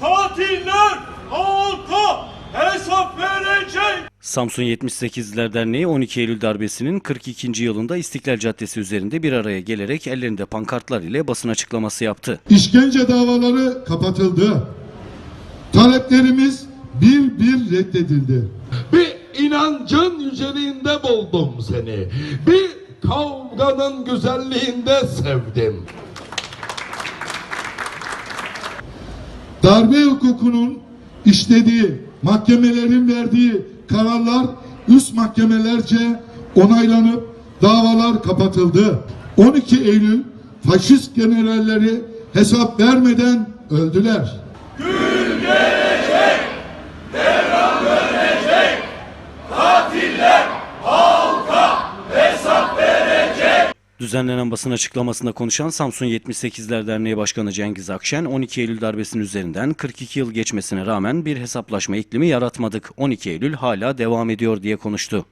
katiller halka hesap verecek. Samsun 78'ler Derneği 12 Eylül darbesinin 42. yılında İstiklal Caddesi üzerinde bir araya gelerek ellerinde pankartlar ile basın açıklaması yaptı. İşkence davaları kapatıldı. Taleplerimiz bir bir reddedildi. Bir inancın yüceliğinde buldum seni. Bir kavganın güzelliğinde sevdim. Darbe hukukunun işlediği, mahkemelerin verdiği kararlar üst mahkemelerce onaylanıp davalar kapatıldı. 12 Eylül faşist generalleri hesap vermeden öldüler. Düzenlenen basın açıklamasında konuşan Samsun 78'ler Derneği Başkanı Cengiz Akşen, 12 Eylül darbesinin üzerinden 42 yıl geçmesine rağmen bir hesaplaşma iklimi yaratmadık. 12 Eylül hala devam ediyor diye konuştu.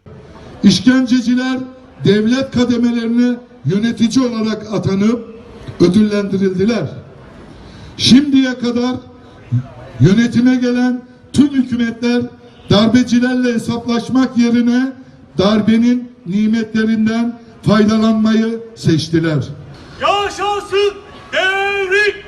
İşkenceciler devlet kademelerine yönetici olarak atanıp ödüllendirildiler. Şimdiye kadar yönetime gelen tüm hükümetler darbecilerle hesaplaşmak yerine darbenin nimetlerinden faydalanmayı seçtiler. Yaşasın devrik